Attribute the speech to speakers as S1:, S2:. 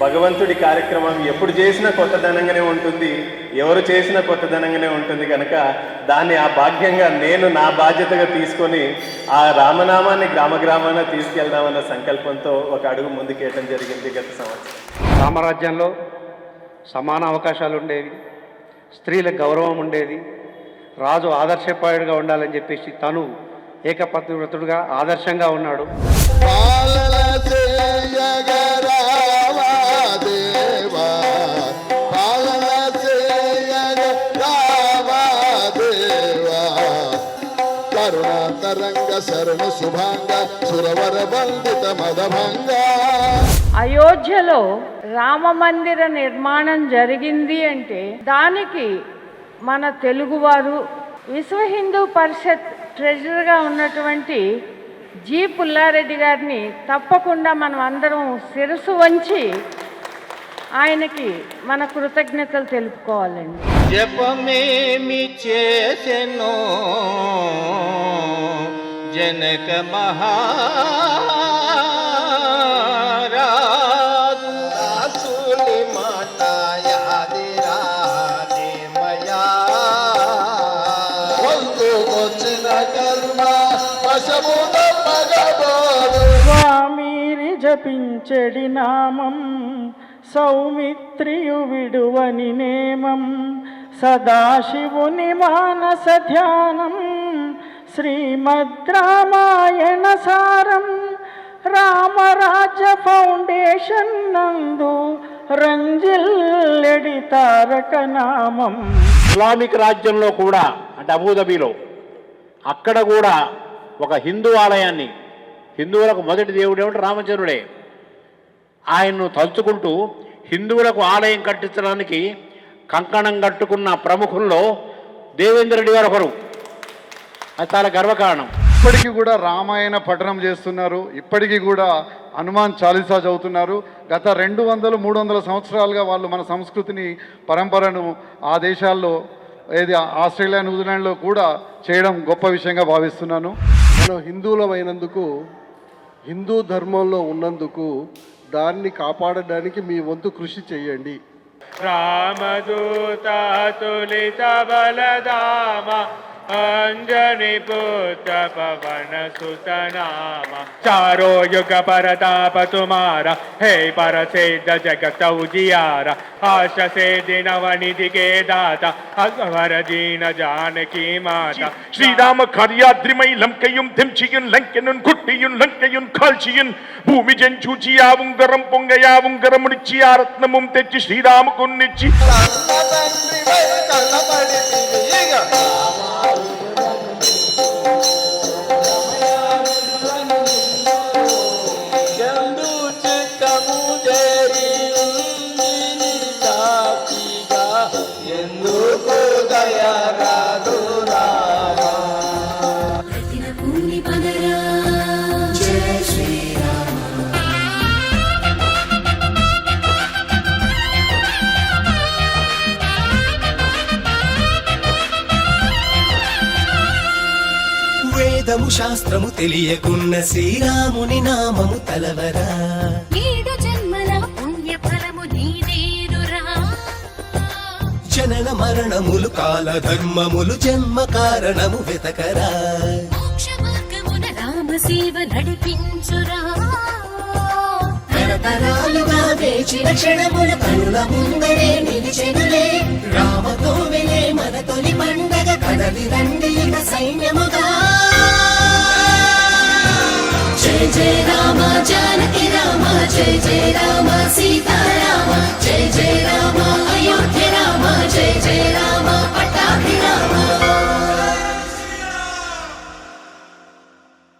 S1: భగవంతుడి కార్యక్రమం ఎప్పుడు చేసినా కొత్తదనంగానే ఉంటుంది ఎవరు చేసినా కొత్తదనంగానే ఉంటుంది కనుక దాన్ని ఆ భాగ్యంగా నేను నా బాధ్యతగా తీసుకొని ఆ రామనామాన్ని గ్రామ గ్రామాన తీసుకెళ్దామన్న సంకల్పంతో ఒక అడుగు ముందుకేయటం జరిగింది గత సంవత్సరం.
S2: రామరాజ్యంలో సమాన అవకాశాలు ఉండేవి స్త్రీలకు గౌరవం ఉండేది రాజు ఆదర్శపాయుడిగా ఉండాలని చెప్పేసి తను ఏకపత్నివ్రతుడుగా ఆదర్శంగా ఉన్నాడు.
S3: శరణు శుభాంగ సురవర వందిత మదభంగ.
S4: అయోధ్యలో రామ మందిర నిర్మాణం జరిగింది అంటే దానికి మన తెలుగువారు విశ్వ హిందూ పరిషత్ ట్రెజరర్గా ఉన్నటువంటి జి. పుల్లారెడ్డి గారిని తప్పకుండా మనం అందరం శిరసు వంచి ఆయనకి మన కృతజ్ఞతలు తెలుపుకోవాలండి.
S5: జపమేమి చేసెను జనక మహారాజు దాసుని మాట యాదిరాదేమయా
S3: వంతుకొచ్చిన కర్మ వశమున మగబోదు
S6: స్వామిని జపించెడి నామం సౌమిత్రియు విడువని నేమం సదాశివుని మానస ధ్యానం శ్రీమద్ రామాయణ సారం రామరాజ ఫౌండేషన్ నందు రంజిల్లెడి తారక నామం
S7: ఇస్లామిక్ రాజ్యంలో కూడా అంటే అబూధబీలో అక్కడ కూడా ఒక హిందూ ఆలయాన్ని హిందువులకు మొదటి దేవుడు ఏమిటి రామచంద్రుడే. ఆయన్ను తలుచుకుంటూ హిందువులకు ఆలయం కట్టించడానికి కంకణం కట్టుకున్న ప్రముఖుల్లో దేవేంద్ర రెడ్డి గారు ఒకరు. అది చాలా గర్వకారణం.
S8: ఇప్పటికీ కూడా రామాయణ పఠనం చేస్తున్నారు. ఇప్పటికీ కూడా హనుమాన్ చాలీసా చదువుతున్నారు. గత రెండు వందలు మూడు వందల సంవత్సరాలుగా వాళ్ళు మన సంస్కృతిని పరంపరను ఆ దేశాల్లో ఏది ఆస్ట్రేలియా న్యూజిలాండ్లో కూడా చేయడం గొప్ప విషయంగా భావిస్తున్నాను.
S9: మనం హిందువులమైనందుకు హిందూ ధర్మంలో ఉన్నందుకు దాన్ని కాపాడడానికి మీ వంతు కృషి చేయండి.
S5: రామదూత తులిత బలదామ अञ्जनि पुत्र पवन सुतनामा चारो युग परताप तुमारा हे पर सिद्ध जगत
S10: उजियारा आश से दिनव निधि के दाता अकबर दीन जानकी माता ஸ்ரீராம காரியாத்ரிமை லங்கையும் தெம்சியும்
S3: லங்கனும் குட்டியும்
S5: லங்கையும் கால்சியும் பூமி ஜெஞ்சூச்சியாவும் கரம் பொங்கையாவும் கரமுடிச்சியா ரத்னமும்
S11: தெச்சி ஸ்ரீராம கொன்னிச்சி. கள்ளபடி
S5: వేదము శాస్త్రము తెలియకున్న శ్రీరాముని నామము తలవరా.
S11: ఏడు జన్మల పుణ్య ఫలము నీదేరురా
S5: జనన మరణములు కాల ధర్మములు జన్మ కారణము వెతకరా.
S11: సేవ నడిపించురా.
S5: తరతరాలుగా వేచిన క్షణముల కనుల ముందరే నిలిచెనులే. రామతో వెలే మన తొలి పండగ కదలి రండి ఇక సైన్యముగా.
S11: జయ జయ రామ జానకి రామ జయ జయ రామ సీతారామ జయ జయ